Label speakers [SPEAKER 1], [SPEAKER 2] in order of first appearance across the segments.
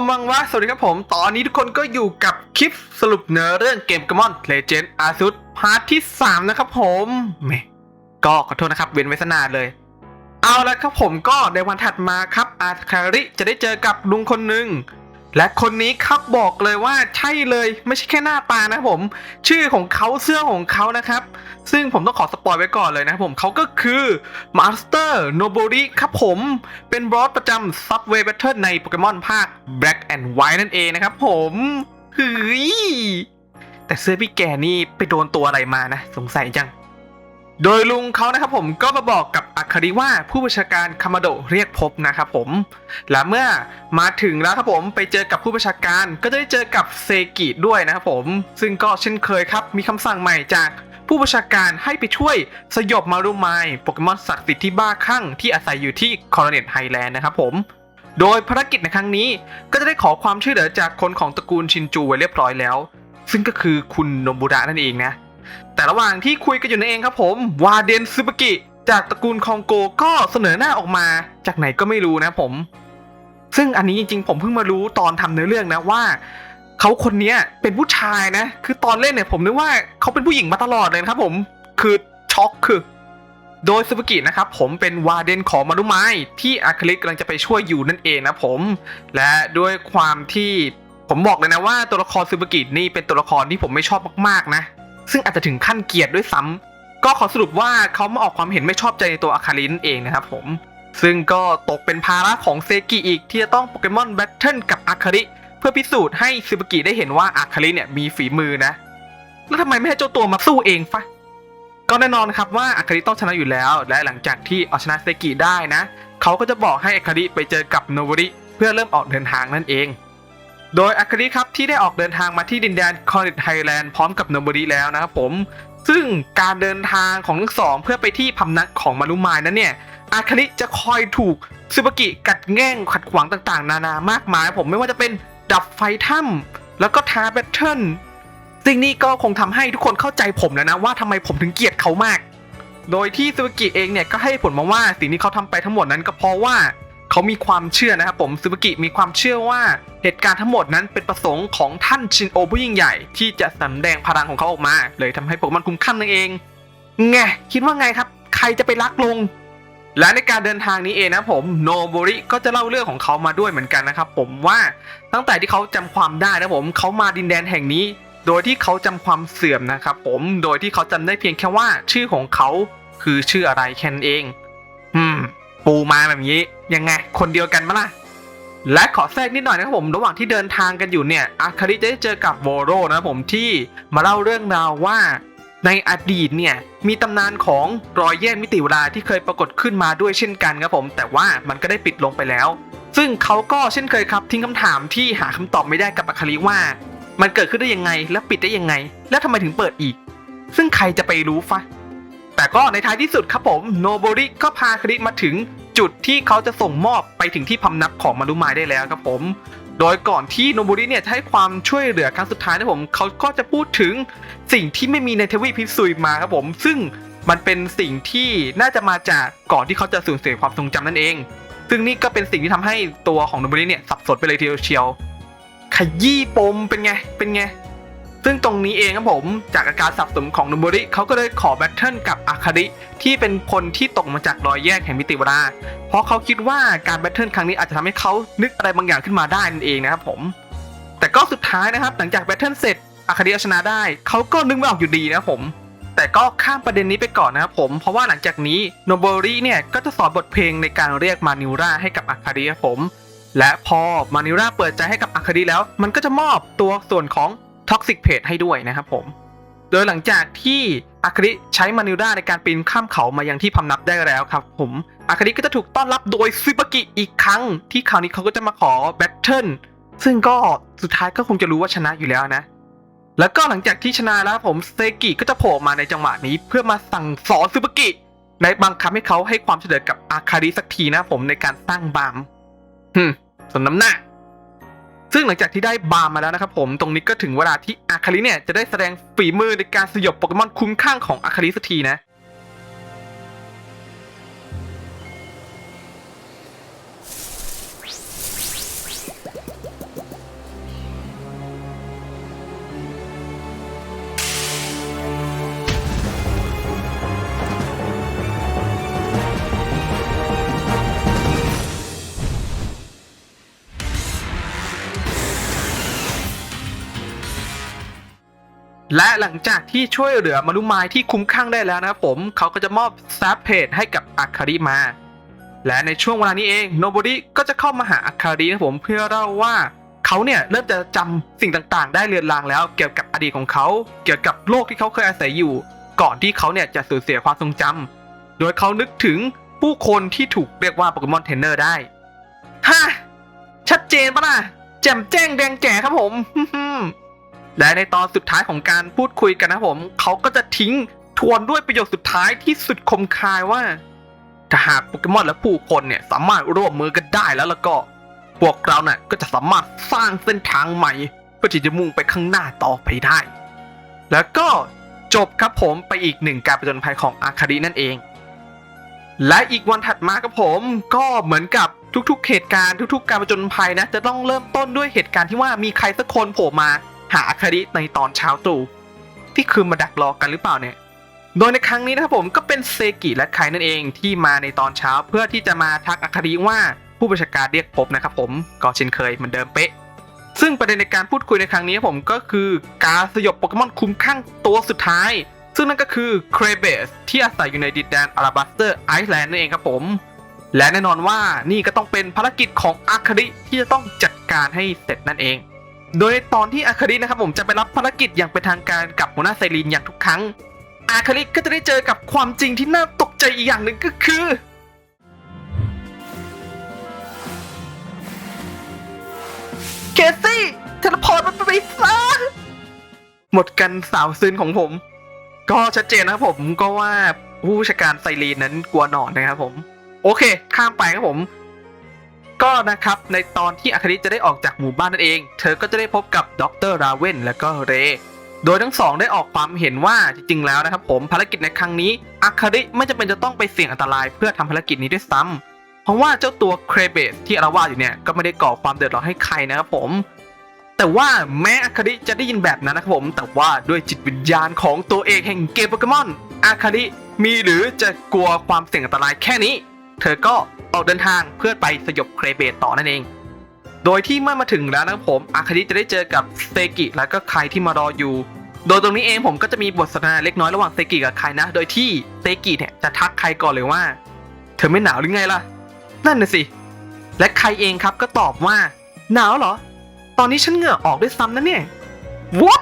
[SPEAKER 1] มมังวะ สวัสดีครับผม ตอนนี้ทุกคนก็อยู่กับคลิปสรุปเนื้อเรื่องเกมกมอนเลเจนด์อาซุดพาร์ทที่ 3 นะครับผมแหมก็ขอโทษนะครับ เว้นไว้สนาเลย เอาละครับผมก็ในวันถัดมาครับอาคาริจะได้เจอกับลุงคนหนึ่ง และคนนี้ครับบอกเลยว่าใช่เลยไม่ใช่แค่หน้าตานะผม ชื่อของเขาเสื้อของเขานะครับ ซึ่งผมต้องขอสปอยไว้ก่อนเลยนะผมเขาก็คือมาสเตอร์โนบ r ิครับผมเป็นบอสประจำ Subway Battle ในโปเกมอนภาค Black and White นั่นเองนะครับผมเฮ้ยแต่เสื้อพี่แกนี่ไปโดนตัวอะไรมานะ สงสัยจัง โดยลุงเขานะครับผมก็มาบอกกับอาคริว่าผู้บัญชาการคามาโดเรียกพบนะครับผม และเมื่อมาถึงแล้วครับผมไปเจอกับผู้บัญชาการก็จะได้เจอกับเซกิด้วยนะครับผม ซึ่งก็เช่นเคยครับมีคำสั่งใหม่จากผู้บัญชาการให้ไปช่วยสยบมารุมายโปเกมอนศักดิ์สิทธิ์ที่บ้าคลั่งที่อาศัยอยู่ที่คอร์เนตไฮแลนด์นะครับผม โดยภารกิจในครั้งนี้ก็จะได้ขอความช่วยเหลือจากคนของตระกูลชินจูไว้เรียบร้อยแล้ว ซึ่งก็คือคุณโนบุระนั่นเองนะ แต่ระหว่างที่คุยกันอยู่นั่นเองครับผม วาเดนซูบกิ จากตระกูลคองโกก็เสนอหน้าออกมาจากไหนก็ไม่รู้นะผม ซึ่งอันนี้จริงๆ ผมเพิ่งมารู้ตอนทำเนื้อเรื่องนะว่าเขาคนนี้เป็นผู้ชายนะ คือตอนเล่นเนี่ยผมนึกว่าเขาเป็นผู้หญิงมาตลอดเลยครับผม คือช็อกคือ โดยซูบกินะครับผมเป็นวาเดนของมารุไมายที่อาคาริกำลังจะไปช่วยอยู่นั่นเองนะผม และด้วยความที่ผมบอกเลยนะว่าตัวละครซูบกินี่เป็นตัวละครที่ผมไม่ชอบมากๆนะ ซึ่งอาจจะถึงขั้นเกลียดด้วยซ้ำก็ขอสรุปว่าเขามาออกความเห็นไม่ชอบใจในตัวอาคารินั่นเองนะครับผม ซึ่งก็ตกเป็นภาระของเซกิอีกที่จะต้องโปเกมอนแบทเทิลกับอาคาริเพื่อพิสูจน์ให้ซูบกิได้เห็นว่าอาคาริเนี่ยมีฝีมือนะ แล้วทำไมไม่ให้เจ้าตัวมาสู้เองฟะก็แน่นอนครับว่าอาคาริต้องชนะอยู่แล้ว และหลังจากที่เอาชนะเซกิได้นะ เขาก็จะบอกให้อาคาริไปเจอกับโนบริเพื่อเริ่มออกเดินทางนั่นเอง โดยอาคริครับที่ได้ออกเดินทางมาที่ดินแดนคอริทไฮแลนด์พร้อมกับโนบุริแล้วนะครับผม ซึ่งการเดินทางของทั้งสองเพื่อไปที่พำนักของมารุมายนั้นเนี่ยอาคาริจะคอยถูกซูบากิกัดแง่งขัดขวางต่างๆ นานามากมายผมไม่ว่าจะเป็นดับไฟถ้ำแล้วก็ท้าแบทเทิลสิ่งนี้ก็คงทำให้ทุกคนเข้าใจผมแล้วนะว่าทำไมผมถึงเกลียดเขามาก โดยที่ซูบากิเองเนี่ยก็ให้ผลมาว่าสิ่งที่เขาทำไปทั้งหมดนั้นก็เพราะว่า เขามีความเชื่อนะครับผมซูบากิมีความเชื่อว่าเหตุการณ์ทั้งหมดนั้นเป็นประสงค์ของท่านชินโอผู้ยิ่งใหญ่ ที่จะสำแดงพลังของเขาออกมา เลยทำให้โปเกมอนคุ้มขั้นนั่นเองไงคิดว่าไงครับ ใครจะไปรักลง และในการเดินทางนี้เองนะผมโนบริก็จะเล่าเรื่องของเขามาด้วยเหมือนกันนะครับผมว่าตั้งแต่ที่เขาจำความได้นะผมเขามาดินแดนแห่งนี้ โดยที่เขาจำความเสื่อมนะครับผมโดยที่เขาจำได้เพียงแค่ว่า ชื่อของเขาคือชื่ออะไรแค่นั้นเอง อืม ปูมาแบบนี้ยังไง คนเดียวกันมะล่ะ และขอแทรกนิดหน่อยนะครับผม ระหว่างที่เดินทางกันอยู่เนี่ยอาคาริจะได้เจอกับโวโรนะครับผมที่มาเล่าเรื่องราวว่าในอดีตเนี่ยมีตำนานของรอยแยกมิติเวลาที่เคยปรากฏขึ้นมาด้วยเช่นกันครับผม แต่ว่ามันก็ได้ปิดลงไปแล้ว ซึ่งเขาก็เช่นเคยครับ ทิ้งคำถามที่หาคำตอบไม่ได้กับอาคาริว่า มันเกิดขึ้นได้ยังไง และปิดได้ยังไง และทำไมถึงเปิดอีก ซึ่งใครจะไปรู้ฟะ แต่ก็ในท้ายที่สุดครับผมโนโบริก็พาคริมาถึงจุดที่เขาจะส่งมอบไปถึงที่พำนักของมารุมายได้แล้วครับผม โดยก่อนที่โนโบริเนี่ยจะให้ความช่วยเหลือครั้งสุดท้ายนะผมเขาก็จะพูดถึงสิ่งที่ไม่มีในทวีปพิซุยมาครับผม ซึ่งมันเป็นสิ่งที่น่าจะมาจากก่อนที่เขาจะสูญเสียความทรงจำนั่นเอง ซึ่งนี่ก็เป็นสิ่งที่ทำให้ตัวของโนโบริเนี่ยสับสนไปเลยทีเดียวเชียว ขยี้ปมเป็นไง เป็นไง ซึ่งตรงนี้เองครับผมจากอาการสับสนของนุมบริเขาก็เลยขอแบทเทิลกับอาคาริที่เป็นคนที่ตกมาจากรอยแยกแห่งมิติเวลาเพราะเขาคิดว่าการแบทเทิลครั้งนี้อาจจะทำให้เขานึกอะไรบางอย่างขึ้นมาได้นั่นเองนะครับผม แต่ก็สุดท้ายนะครับ หลังจากแบทเทิลเสร็จอาคาริเอาชนะได้เขาก็นึกไม่ออกอยู่ดีนะครับผม แต่ก็ข้ามประเด็นนี้ไปก่อนนะครับผมเพราะว่าหลังจากนี้โนโบริเนี่ยก็จะสอนบทเพลงในการเรียกมานิวราให้กับอาคาริครับผม และพอมานิวราเปิดใจให้กับอาคาริแล้ว มันก็จะมอบตัวส่วนของ ท็อกซิกเพจให้ด้วยนะครับผม โดยหลังจากที่อาคาริใช้มานิวดาในการปีนข้ามเขามายังที่พำนับได้แล้วครับผมอาคาริก็จะถูกต้อนรับโดยซิบากิอีกครั้ง ที่คราวนี้เขาก็จะมาขอแบทเทิลซึ่งก็สุดท้ายก็คงจะรู้ว่าชนะอยู่แล้วนะ แล้วก็หลังจากที่ชนะแล้วผมเซกิก็จะโผล่มาในจังหวะนี้เพื่อมาสั่งสอนซิบากิในบังคับให้เขาให้ความเหลือกับอาคาริสักทีนะผมในการสร้างบามฮึมสมน้ำหน้า ซึ่งหลังจากที่ได้บาร์มาแล้วนะครับผมตรงนี้ก็ถึงเวลาที่อาคาริเนี่ยจะได้แสดงฝีมือในการสยบโปเกมอนคุ้มข้างของอาคาริสักทีนะ และหลังจากที่ช่วยเหลือมนุมายที่คุ้มข้างได้แล้วนะครับผมเขาก็จะมอบซับเพจให้กับอาคาริมา และในช่วงเวลานี้เองโนบ o ดี้ก็จะเข้ามาหาอาคารินะผมเพื่อเล่าว่าเขาเนี่ยเริ่มจะจำสิ่งต่างๆ ได้เรือนรางแล้ว เกี่ยวกับอดีตของเขา เกี่ยวกับโลกที่เขาเคยอาศัยอยู่ ก่อนที่เขาเนี่ยจะสูญเสียความทรงจำโดยเขานึกถึงผู้คนที่ถูกเรียกว่าโปเกมอนเทรนเนอร์ได้ฮะชัดเจนปะล่ะแจ่มแจ้งแดงแจ๋ครับผม และในตอนสุดท้ายของการพูดคุยกันนะผมเขาก็จะทิ้งทวนด้วยประโยคสุดท้ายที่สุดคมคายว่า ถ้าหากโปเกมอนและผู้คนเนี่ยสามารถร่วมมือกันได้แล้วแล้วก็พวกเราเนี่ยก็จะสามารถสร้างเส้นทางใหม่เพื่อที่จะมุ่งไปข้างหน้าต่อไปได้ แล้วก็จบครับผมไปอีกหนึ่งการประจนภัยของอาคารินั่นเอง และอีกวันถัดมาครับผมก็เหมือนกับทุกๆ เหตุการณ์ทุก ๆ การประจนภัยนะจะต้องเริ่มต้นด้วยเหตุการณ์ที่ว่ามีใครสักคนโผล่มา หาอาคาริในตอนเช้าตรู่ที่คือมาดักรอกันหรือเปล่าเนี่ย โดยในครั้งนี้นะครับผมก็เป็นเซกิและไคนั่นเองที่มาในตอนเช้าเพื่อที่จะมาทักอาคาริว่าผู้บัญชาการเรียกพบนะครับผมก็เช่นเคยเหมือนเดิมเป๊ะ ซึ่งประเด็นในการพูดคุยในครั้งนี้ผมก็คือการสยบโปเกมอนคุ้มข้างตัวสุดท้าย ซึ่งนั่นก็คือเครเบสที่อาศัยอยู่ในดินแดนอาราบัสเตอร์ไอซ์แลนด์นั่นเองครับผม และแน่นอนว่านี่ก็ต้องเป็นภารกิจของอาคาริที่จะต้องจัดการให้เสร็จนั่นเอง โดยตอนที่อาคารินะครับผมจะไปรับภารกิจอย่างเป็นทางการกับหัวหน้าไซรีนอย่างทุกครั้ง อาคาริก็จะได้เจอกับความจริงที่น่าตกใจอีกอย่างหนึ่งก็คือ เคซี่เทเลพอร์ตมันไปซะหมดกันสาวซึนของผม ก็ชัดเจนนะครับผมก็ว่าผู้ชาการไซรีนนั้นกลัวหนอนนะครับผม โอเค ข้ามไปครับผม ก็นะครับในตอนที่อาคาริจะได้ออกจากหมู่บ้านนั่นเอง เธอก็จะได้พบกับดรราเวนและก็เรโดยทั้งสองได้ออกความเห็นว่าจริงๆแล้วนะครับผมภารกิจในครั้งนี้อาคาริไม่จำเป็นจะต้องไปเสี่ยงอันตรายเพื่อทำภารกิจนี้ด้วยซ้ำเพราะว่าเจ้าตัวเครเบสที่อารวาสอยู่เนี่ยก็ไม่ได้ก่อความเดือดร้อนให้ใครนะครับผม แต่ว่าแม้อาคาริจะได้ยินแบบนั้นนะครับผม แต่ว่าด้วยจิตวิญญาณของตัวเองแห่งเกมโปเกมอนอาคาริมีหรือจะกลัวความเสี่ยงอันตรายแค่นี้ เธอก็ออกเดินทางเพื่อไปสยบเครเบตต่อนั่นเอง โดยที่เมื่อมาถึงแล้วนะครับผมอาคาริจะได้เจอกับเซกิและก็ใครที่มารออยู่ โดยตรงนี้เองผมก็จะมีบทสนทนาเล็กน้อยระหว่างเซกิกับใครนะ โดยที่เซกิเนี่ยจะทักใครก่อนเลยว่า เธอไม่หนาวหรือไงล่ะ นั่นน่ะสิ และใครเองครับก็ตอบว่า หนาวเหรอ ตอนนี้ฉันเหงื่อออกด้วยซ้ำนะเนี่ย What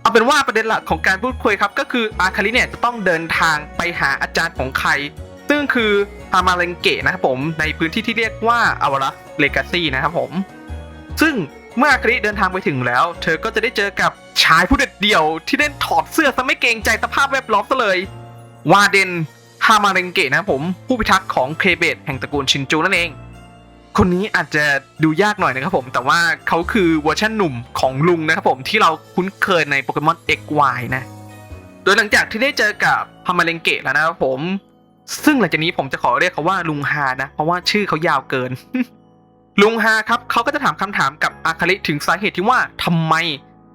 [SPEAKER 1] เอาเป็นว่าประเด็นหลักของการพูดคุยครับ ก็คืออาคาริเนี่ยจะต้องเดินทางไปหาอาจารย์ของใคร ซึ่งคือ ฮามาเลงเกะนะครับผมในพื้นที่ที่เรียกว่าอาวารัสเลกาซีนะครับผม ซึ่งเมื่ออาคริเดินทางไปถึงแล้ว เธอก็จะได้เจอกับชายผู้เด็ดเดี่ยว ที่เล่นถอดเสื้อซะไม่เกรงใจสภาพแวดล้อมซะเลยวาเดนฮามาเรงเกะนะครับผม ผู้พิทักษ์ของเคเบตแห่งตระกูลชินจูนั่นเอง คนนี้อาจจะดูยากหน่อยนะครับผม แต่ว่าเขาคือเวอร์ชันหนุ่มของลุงนะครับผมที่เราคุ้นเคยในโปเกมอน XY นะ โดยหลังจากที่ได้เจอกับฮามาเรงเกะแล้วนะครับผม ซึ่งหลังจากนี้ผมจะขอเรียกเขาว่าลุงฮานะ เพราะว่าชื่อเขายาวเกิน ลุงฮาครับเขาก็จะถามคำถามกับอาคาริถึงสาเหตุที่ว่าทำไม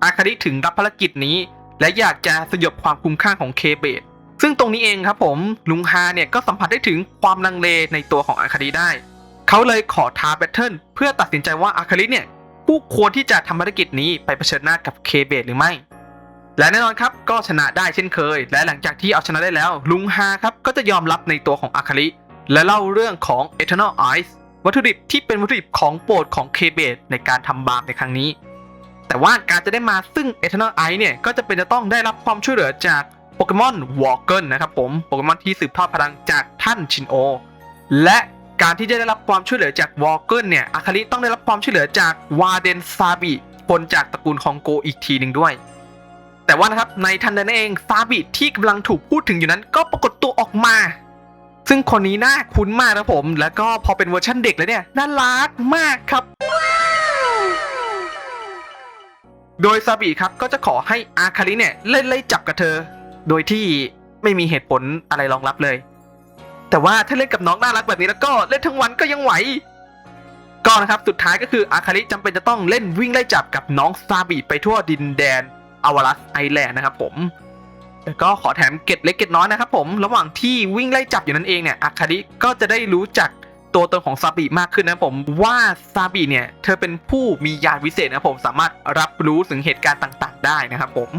[SPEAKER 1] อาคาริถึงรับภารกิจนี้ และอยากจะสยบความคุ้มค่าของเคเบตซึ่งตรงนี้เองครับผมลุงฮาเนี่ยก็สัมผัสได้ถึงความลังเลในตัวของอาคาริได้ เขาเลยขอท้าแบทเทิลเพื่อตัดสินใจว่าอาคาริเนี่ยผู้ควรที่จะทำภารกิจนี้ไปเผชิญหน้ากับเคเบตหรือไม่ และแน่นอนครับก็ชนะได้เช่นเคย และหลังจากที่เอาชนะได้แล้ว ลุงฮาครับก็จะยอมรับในตัวของอาคาริและเล่าเรื่องของ Eternal Ice วัตถุดิบที่เป็นวัตถุดิบของโปรดของเคเบตในการทำบาปในครั้งนี้ แต่ว่าการจะได้มาซึ่ง Eternal Ice เนี่ยก็จะเป็นจะต้องได้รับความช่วยเหลือจากโปเกมอนวอลเกิลนะครับผมโปเกมอนที่สืบทอดพลังจากท่านชินโอ และการที่จะได้รับความช่วยเหลือจากวอลเกิลเนี่ยอาคาริต้องได้รับความช่วยเหลือจากวาเดนซาบิคนจากตระกูลคองโกอีกทีหนึ่งด้วย แต่ว่านะครับในทันใดนั้นเองซาบิที่กำลังถูกพูดถึงอยู่นั้น ก็ปรากฏตัวออกมา ซึ่งคนนี้น่าคุ้นมากนะผม แล้วก็พอเป็นเวอร์ชันเด็กแล้วเนี่ยน่ารักมากครับ โดยซาบิครับก็จะขอให้อาคาริเนี่ยเล่นไล่จับกับเธอ โดยที่ไม่มีเหตุผลอะไรรองรับเลย แต่ว่าถ้าเล่นกับน้องน่ารักแบบนี้แล้วก็เล่นทั้งวันก็ยังไหวก็นะครับสุดท้ายก็คืออาคาริจำเป็นจะต้องเล่นวิ่งไล่จับกับน้องซาบิไปทั่วดินแดน อวารัสไอแลนด์นะครับผมแล้วก็ขอแถมเกร็ดเล็กเกร็ดน้อยนะครับผมระหว่างที่วิ่งไล่จับอยู่นั่นเองเนี่ยอาคาริก็จะได้รู้จักตัวตนของซาบิมากขึ้นนะผมว่าซาบิเนี่ยเธอเป็นผู้มียานวิเศษนะผมสามารถรับรู้ถึงเหตุการณ์ต่าง ๆ ได้นะครับผม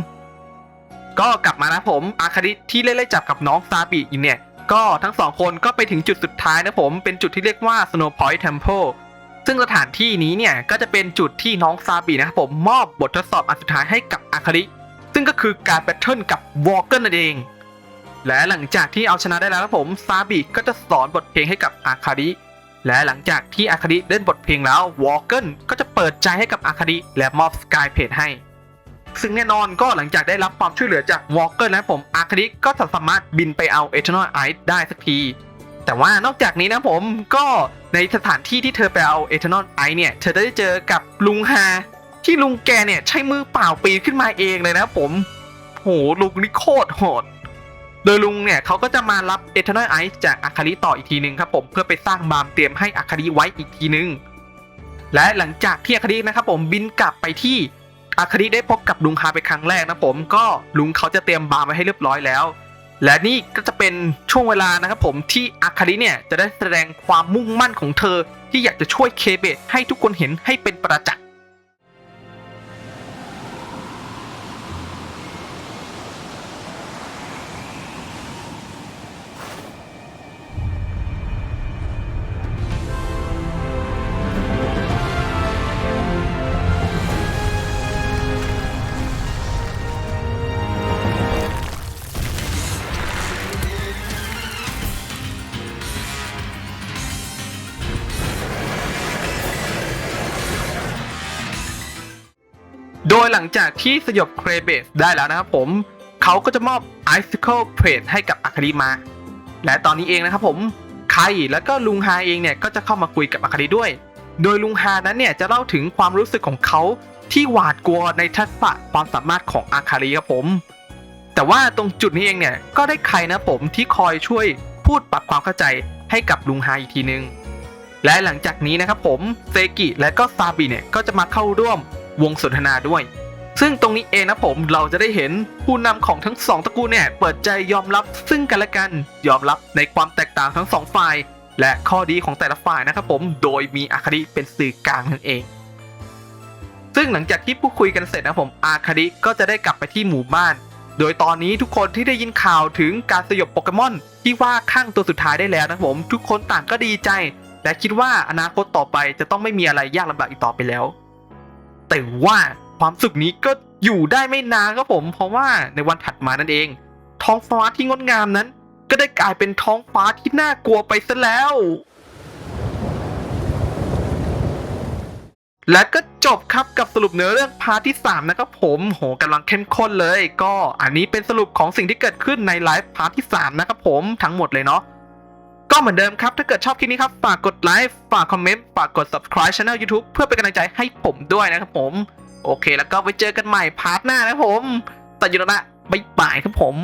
[SPEAKER 1] ก็กลับมานะผมอาคาริที่เล่นไล่จับกับน้องซาบิอยู่เนี่ยก็ทั้งสองคนก็ไปถึงจุดสุดท้ายนะผมเป็นจุดที่เรียกว่า Snow Point Temple ซึ่งสถานที่นี้เนี่ยก็จะเป็นจุดที่น้องซาบินะครับผมมอบบททดสอบอันสุดท้ายให้กับอาคาริซึ่งก็คือการแบทเทิลกับวอลเกอร์นั่นเอง และหลังจากที่เอาชนะได้แล้วครับผมซาบิก็จะสอนบทเพลงให้กับอาคาริและหลังจากที่อาคาริเล่นบทเพลงแล้ววอลเกอร์ก็จะเปิดใจให้กับอาคาริและมอบสกายเพจให้ ซึ่งแน่นอนก็หลังจากได้รับความช่วยเหลือจากวอลเกอร์นะผมอาคาริก็สามารถบินไปเอาเอทานอลไอซ์ได้สักที แต่ว่านอกจากนี้นะผมก็ในสถานที่ที่เธอไปเอาเอทานอลไอซ์เนี่ย เธอได้เจอกับลุงฮาที่ลุงแกเนี่ยใช้มือเปล่าปีนขึ้นมาเองเลยนะผมโหลุงนี่โคตรโหด โดยลุงเนี่ยเขาก็จะมารับเอทานอลไอซ์จากอาคาริต่ออีกทีนึงครับผมเพื่อไปสร้างบาร์มเตรียมให้อาคาริไว้อีกทีนึง และหลังจากที่อาคารินะครับผมบินกลับไปที่อาคาริได้พบกับลุงฮาเป็นครั้งแรกนะผมก็ลุงเขาจะเตรียมบาร์มไว้ให้เรียบร้อยแล้ว และนี่ก็จะเป็นช่วงเวลานะครับผมที่อาคาริเนี่ยจะได้แสดงความมุ่งมั่นของเธอ ที่อยากจะช่วยเคเบตให้ทุกคนเห็นให้เป็นประจักษ์ โดยหลังจากที่สยบเครเบสได้แล้วนะครับผมเขาก็จะมอบ Icicle Plate ให้กับอาคาริมา และตอนนี้เองนะครับผมไคแล้วก็ลุงฮาเองเนี่ยก็จะเข้ามาคุยกับอาคาริด้วย โดยลุงฮานั้นเนี่ยจะเล่าถึงความรู้สึกของเขาที่หวาดกลัวในทักษะความสามารถของอาคาริครับผม แต่ว่าตรงจุดนี้เองเนี่ยก็ได้ใครนะผมที่คอยช่วยพูดปรับความเข้าใจให้กับลุงฮาอีกทีนึง และหลังจากนี้นะครับผมเซกิและก็ซาบิเนี่ยก็จะมาเข้าร่วม วงสนทนาด้วย ซึ่งตรงนี้เองนะผมเราจะได้เห็นผู้นำของทั้งสองตระกูลเนี่ยเปิดใจยอมรับซึ่งกันและกันยอมรับในความแตกต่างทั้งสองฝ่าย และข้อดีของแต่ละฝ่ายนะครับผมโดยมีอาคาริเป็นสื่อกลางนั่นเอง ซึ่งหลังจากที่พูดคุยกันเสร็จนะผมอาคาริก็จะได้กลับไปที่หมู่บ้าน โดยตอนนี้ทุกคนที่ได้ยินข่าวถึงการสยบโปเกมอนที่ว่าข้างตัวสุดท้ายได้แล้วนะผม ทุกคนต่างก็ดีใจและคิดว่าอนาคตต่อไปจะต้องไม่มีอะไรยากลำบากอีกต่อไปแล้ว แต่ว่าความสุขนี้ก็อยู่ได้ไม่นานครับผม เพราะว่าในวันถัดมานั่นเอง ท้องฟ้าที่งดงามนั้น ก็ได้กลายเป็นท้องฟ้าที่น่ากลัวไปซะแล้ว และก็จบครับกับสรุปเนื้อเรื่องพาร์ทที่ 3 นะครับผมโหกำลังเข้มข้นเลย ก็อันนี้เป็นสรุปของสิ่งที่เกิดขึ้นในไลฟ์พาร์ทที่ 3 นะครับผมทั้งหมดเลยเนาะ ก็เหมือนเดิมครับ ถ้าเกิดชอบคลิปนี้ครับ ฝากกดไลค์ ฝากคอมเมนต์ ฝากกด subscribe channel YouTube เพื่อเป็นกำลังใจให้ผมด้วยนะครับผม โอเค แล้วก็ไปเจอกันใหม่พาร์ทหน้านะครับผมแต่อยู่แล้วนะบ๊ายบายครับผม